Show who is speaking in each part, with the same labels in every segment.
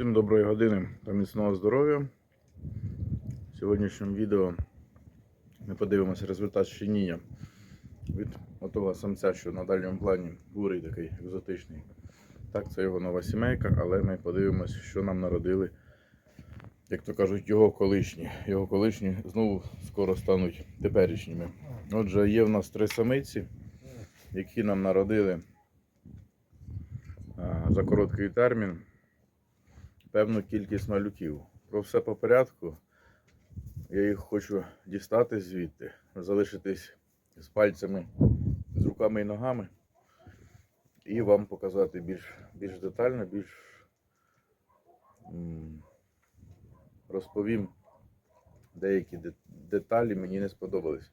Speaker 1: Всім доброї години та міцного здоров'я. В сьогоднішньому відео ми подивимося результат щеніння від отого самця, що на дальньому плані бурий такий екзотичний. Так, це його нова сімейка, але ми подивимося, що нам народили, як то кажуть, його колишні. Його колишні знову скоро стануть теперішніми. Отже, є в нас три самиці, які нам народили за короткий термін певну кількість малюків. Про все по порядку. Я їх хочу дістати звідти, залишитись з пальцями, з руками і ногами. І вам показати більш, більш детально, більш розповім деякі деталі мені не сподобались.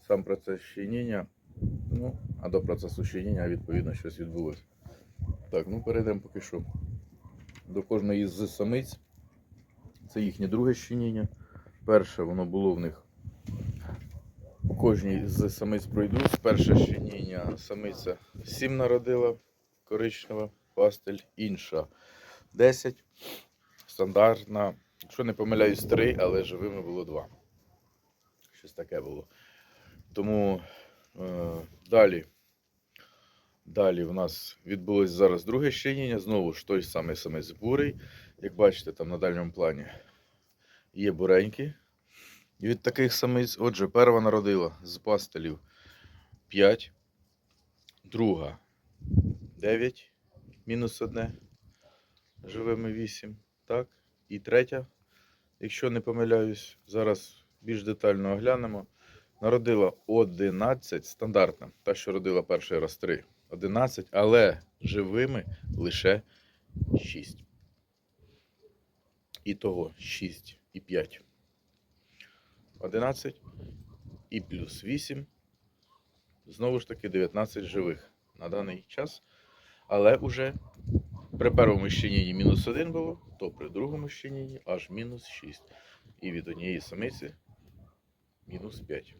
Speaker 1: Сам процес щеніння, ну, а до процесу щеніння, відповідно, щось відбулося. Так, ну перейдемо поки що до кожної з самиць. Це їхнє друге щеніння. Перше воно було в них. У кожній з самиць пройду. Перше щеніння самиця 7 народила, коричнева, пастель, інша 10. Стандартна. Якщо не помиляюсь, 3, але живими було 2. Щось таке було. Тому е, далі. Далі в нас відбулось зараз друге щеніння, знову ж той самий самець бурий. Як бачите, там на дальньому плані є буренькі. І від таких самиць, отже, перша народила з пастелів 5, друга 9, мінус одне, живими 8. Так. І третя, якщо не помиляюсь, зараз більш детально оглянемо. Народила 11 стандартна, та, що родила перший раз 3. 11, але живими лише 6. І того 6 і 5. 11 і плюс 8. Знову ж таки 19 живих на даний час. Але уже при першому щенінні мінус 1 було, то при другому щенінні аж мінус 6. І від однієї самиці мінус 5.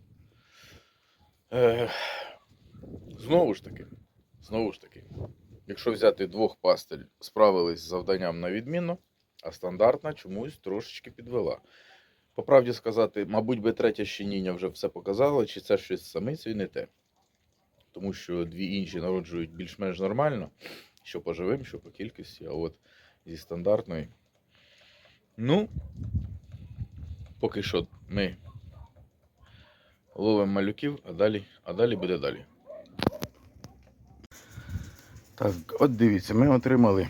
Speaker 1: Е, знову ж таки, Знову ж таки, якщо взяти двох пастель, справились з завданням на відмінно, а стандартна чомусь трошечки підвела. По правді сказати, мабуть, би третє щеніння вже все показало, чи це щось самицею не те. Тому що дві інші народжують більш-менш нормально, що по живим, що по кількості, а от зі стандартної. Ну, поки що ми ловимо малюків, а далі, а далі буде далі. Так, от дивіться, ми отримали.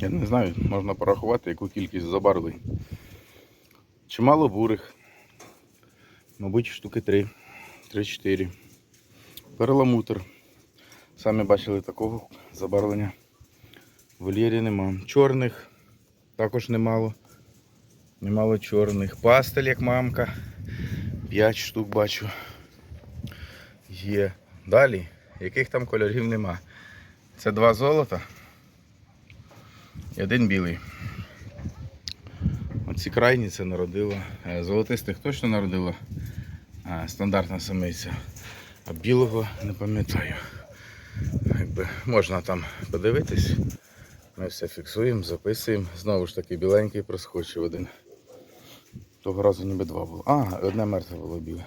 Speaker 1: Я не знаю, можна порахувати, яку кількість забарвлень. Чимало бурих. Мабуть, штуки 3, 3-4. Перламутр. Самі бачили такого забарвлення. В вольєрі нема. Чорних також немало. Немало чорних. Пастель, як мамка. 5 штук бачу. Є. Далі яких там кольорів нема. Це два золота і один білий. Оці крайні це народила. е, Золотистих точно народила а, стандартна самиця. А білого не пам'ятаю. Якби можна там подивитись. Ми все фіксуємо, записуємо. Знову ж таки біленький проскочив один. Того разу ніби два було. А, одне мертве було біле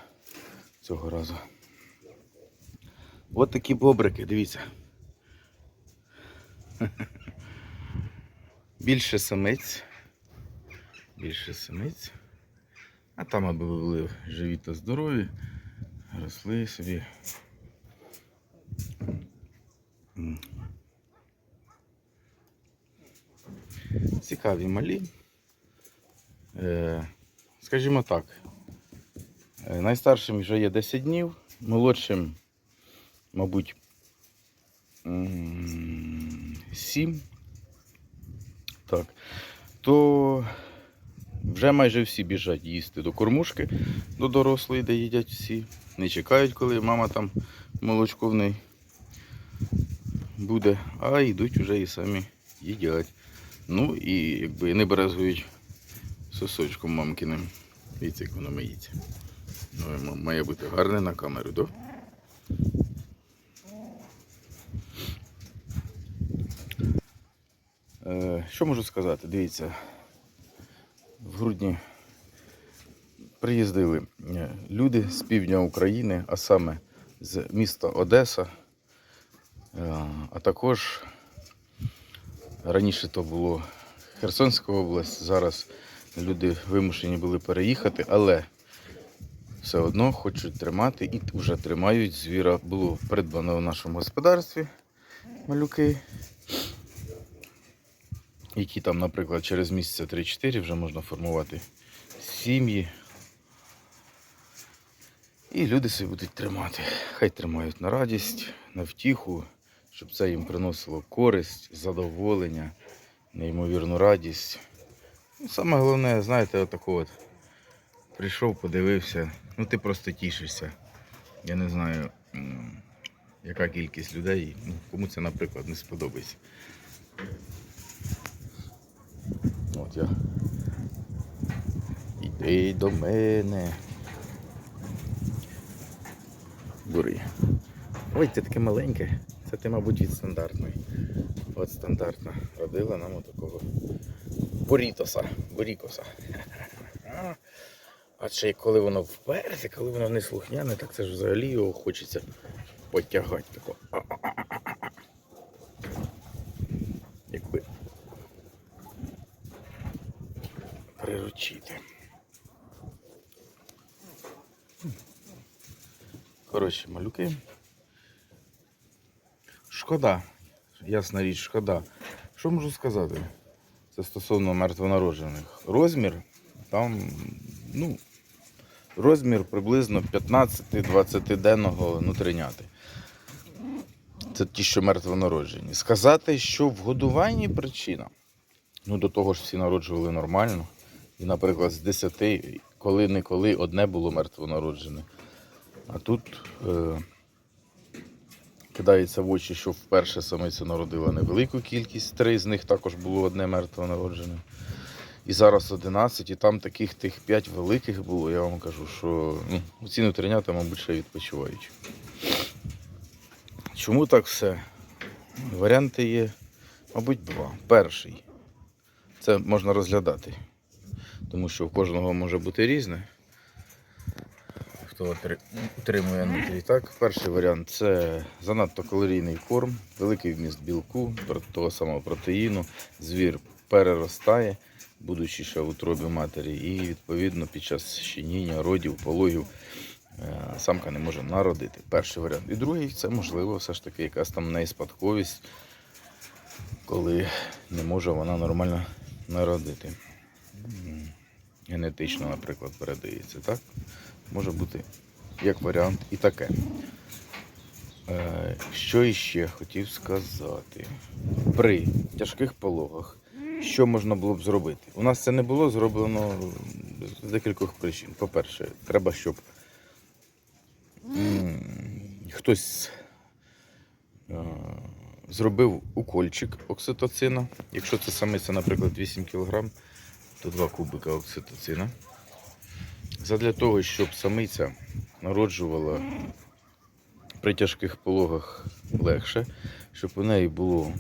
Speaker 1: цього разу. От такі бобрики, дивіться. Більше самиць. Більше самиць. А там, аби були живі та здорові, росли собі. Цікаві малі. Е, скажімо так, е, найстаршим вже є 10 днів, молодшим мабуть, м, сім. Так. То вже майже всі біжать їсти до кормушки, до дорослої, де їдять всі. Не чекають, коли мама там молочко в неї буде, а йдуть вже і самі їдять. Ну і якби не брезгують сосочком мамкиним. Дивіться, як воно миється. Ну, має бути гарне на камеру, так? Е, Що можу сказати? Дивіться, в грудні приїздили е, люди з півдня України, а саме з міста Одеса, е, а також раніше то було Херсонська область, зараз люди вимушені були переїхати, але все одно хочуть тримати і вже тримають звіра. Було придбано в нашому господарстві малюки, які там, наприклад, через місяця 3-4 вже можна формувати сім'ї. І люди собі будуть тримати. Хай тримають на радість, на втіху, щоб це їм приносило користь, задоволення, неймовірну радість. Ну, Саме головне, знаєте, отако от. Прийшов, подивився, ну ти просто тішишся. Я не знаю, яка кількість людей, ну, кому це, наприклад, не сподобається. От я. Іди до мене. Бури. Ой, ти таке маленьке. Це ти, мабуть, від стандартної. От стандартна. Родила нам отакого бурітоса. Бурікоса. А ще коли воно вперте, коли воно не слухняне, так це ж взагалі його хочеться потягати. Тако. Коротше, малюки. Шкода. Ясна річ, шкода. Що можу сказати? Це стосовно мертвонароджених. Розмір там, ну, розмір приблизно 15-20 денного нутриняти. Це ті, що мертвонароджені. Сказати, що в годуванні причина. Ну, до того ж всі народжували нормально. І, наприклад, з 10, коли-неколи одне було мертвонароджене. А тут е, кидається в очі, що вперше самиця народила невелику кількість, три з них також було одне мертвонароджене. І зараз 11, і там таких тих 5 великих було, я вам кажу, що ну, ці нутринята, мабуть, ще відпочивають. Чому так все? Варіанти є, мабуть, два. Перший. Це можна розглядати. Тому що у кожного може бути різне. Хто утримує нутрій. Так, перший варіант це занадто калорійний корм, великий вміст білку, того самого протеїну. Звір переростає, будучи ще в утробі матері, і відповідно під час щеніння, родів, пологів е, самка не може народити. Перший варіант. І другий це можливо все ж таки якась там неспадковість, коли не може вона нормально народити. Генетично, наприклад, передається, так? Може бути як варіант і таке. Е, що іще хотів сказати? При тяжких пологах, що можна було б зробити? У нас це не було зроблено з декількох причин. По-перше, треба, щоб хтось е, зробив укольчик окситоцина. Якщо це самиця, наприклад, 8 кг, то 2 кубика окситоцина. Задля того, щоб самиця народжувала при тяжких пологах легше, щоб у неї була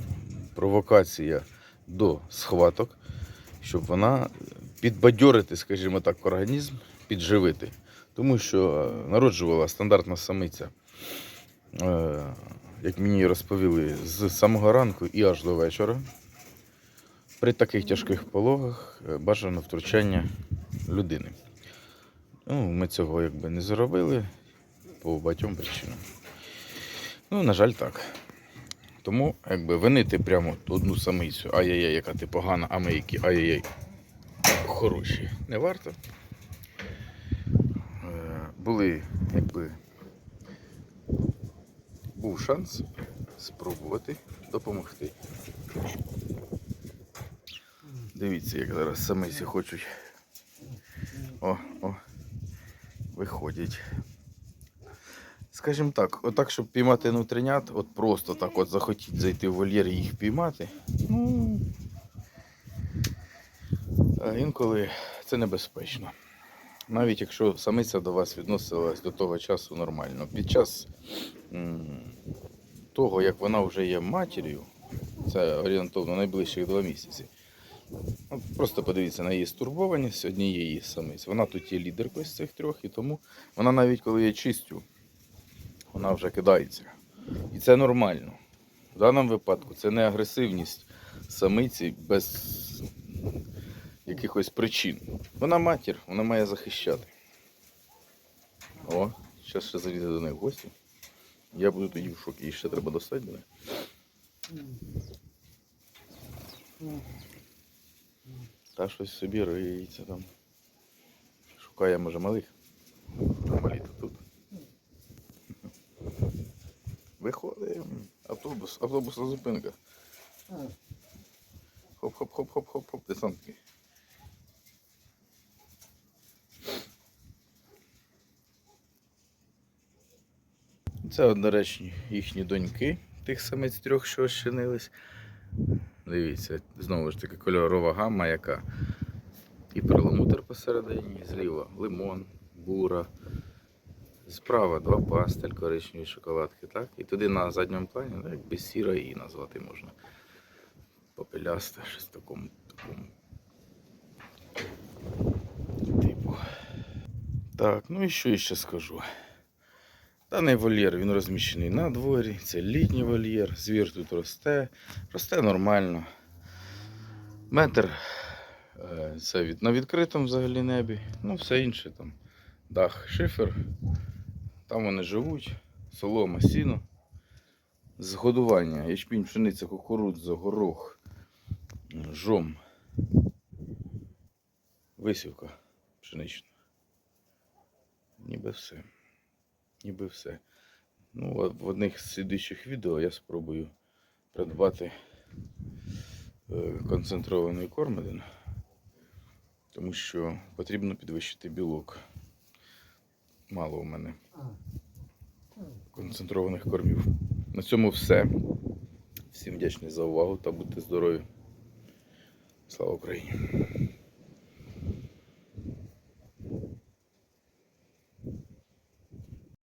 Speaker 1: провокація до схваток, щоб вона підбадьорити, скажімо так, організм, підживити. Тому що е, народжувала стандартна самиця, е, як мені розповіли, з самого ранку і аж до вечора. При таких тяжких пологах е, бажано втручання людини. Ну, ми цього якби не зробили по багатьом причинам. Ну, на жаль, так. Тому, якби винити прямо одну самицю, ай-яй-яй, яка ти погана, а ми які ай-яй-яй хороші, не варто. Е, Були, якби, був шанс спробувати допомогти. Дивіться, як зараз самиці хочуть. О, о, виходять. Скажімо так, отак, щоб піймати нутринят, от просто так от захотіть зайти в вольєр і їх піймати. Ну а інколи це небезпечно. Навіть якщо самиця до вас відносилась до того часу нормально. Під час того, як вона вже є матір'ю, Це орієнтовно найближчих два місяці. От просто подивіться на її стурбованість однієї самиць. Вона тут є лідеркою з цих трьох, і тому вона навіть коли я чистю, вона вже кидається. І це нормально. В даному випадку це не агресивність самиці без якихось причин. Вона матір, вона має захищати. О, зараз ще залізе до неї в гості. Я буду тоді в шокі. Її ще треба достати. Та щось собі риється там. Шукає, може, малих. Малі то тут. Виходимо. Автобус, автобусна зупинка. Хоп-хоп-хоп-хоп-хоп-хоп, десантки. Це одноречні їхні доньки, тих самець трьох, що ощинились. Дивіться, знову ж таки кольорова гамма, яка і перламутр посередині, зліва лимон, бура. Справа два пастель, коричневі шоколадки, так? І туди на задньому плані, ну, якби сіра її назвати можна. Попелясте, щось такому такому. Типу. Так, ну і що я ще скажу? Даний вольєр він розміщений на дворі, це літній вольєр, звір тут росте, росте нормально. Метр е, це від, на відкритому взагалі небі, ну все інше там. Дах, шифер, там вони живуть, солома, сіно. Згодування, ячмінь, пшениця, кукурудза, горох, жом, висівка пшенична. Ніби все. Ніби все. Ну, в одних з слідуючих відео я спробую придбати е, концентрований корм один, тому що потрібно підвищити білок. Мало у мене концентрованих кормів. На цьому все. Всім вдячний за увагу та будьте здорові. Слава Україні!